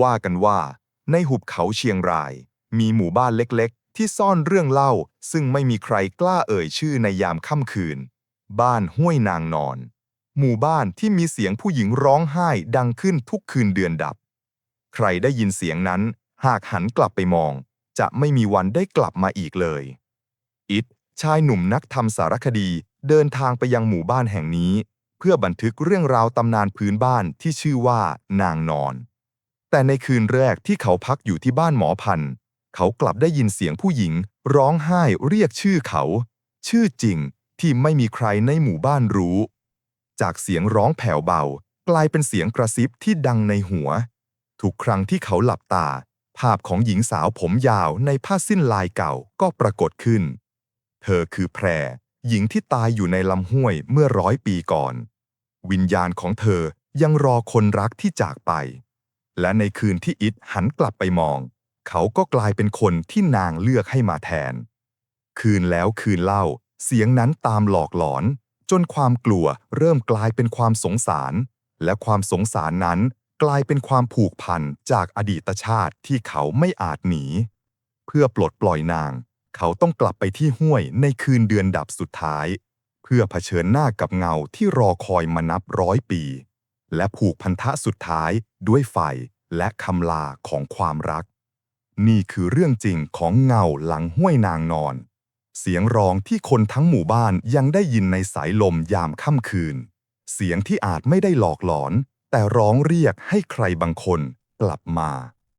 ว่ากันว่าในหุบเขาเชียงราย มีหมู่บ้านเล็กๆ ที่ซ่อนเรื่องเล่า ซึ่งไม่มีใครกล้าเอ่ยชื่อในยามค่ำคืน บ้านห้วยนางนอน หมู่บ้านที่มีเสียงผู้หญิงร้องไห้ดังขึ้นทุกคืนเดือนดับ ใครได้ยินเสียงนั้น หากหันกลับไปมอง จะไม่มีวันได้กลับมาอีกเลย อิทชายหนุ่มนักทำสารคดีเดินทางไปยังหมู่บ้านแห่งนี้ เพื่อบันทึกเรื่องราวตำนานพื้นบ้านที่ชื่อว่านางนอน แต่ในคืนแรกที่เขาพักอยู่ที่บ้านหมอพันธ์เขากลับได้ยินเสียงผู้หญิง ร้องไห้เรียกชื่อเขา ชื่อจริงที่ไม่มีใครในหมู่บ้านรู้ จากเสียงร้องแผ่วเบา กลายเป็นเสียงกระซิบที่ดังในหัว ทุกครั้งที่เขาหลับตา ภาพของหญิงสาวผมยาวในผ้าสิ้นลายเก่าก็ปรากฏขึ้น เธอคือแพร หญิงที่ตายอยู่ในลำห้วยเมื่อร้อยปีก่อน วิญญาณของเธอยังรอคนรักที่จากไป และในคืนที่อิดหันกลับไปมอง เขาก็กลายเป็นคนที่นางเลือกให้มาแทน คืนแล้วคืนเล่า เสียงนั้นตามหลอกหลอน จนความกลัวเริ่มกลายเป็นความสงสาร และความสงสารนั้นกลายเป็นความผูกพันจากอดีตชาติที่เขาไม่อาจหนี เพื่อปลดปล่อยนาง เขาต้องกลับไปที่ห้วยในคืนเดือนดับสุดท้าย เพื่อเผชิญหน้ากับเงาที่รอคอยมานับร้อยปี และผูกพันธะสุดท้ายด้วยไฟและคำลาของความรัก นี่คือเรื่องจริงของเงาหลังห้วยนางนอน เสียงร้องที่คนทั้งหมู่บ้านยังได้ยินในสายลมยามค่ำคืน เสียงที่อาจไม่ได้หลอกหลอน แต่ร้องเรียกให้ใครบางคนกลับมา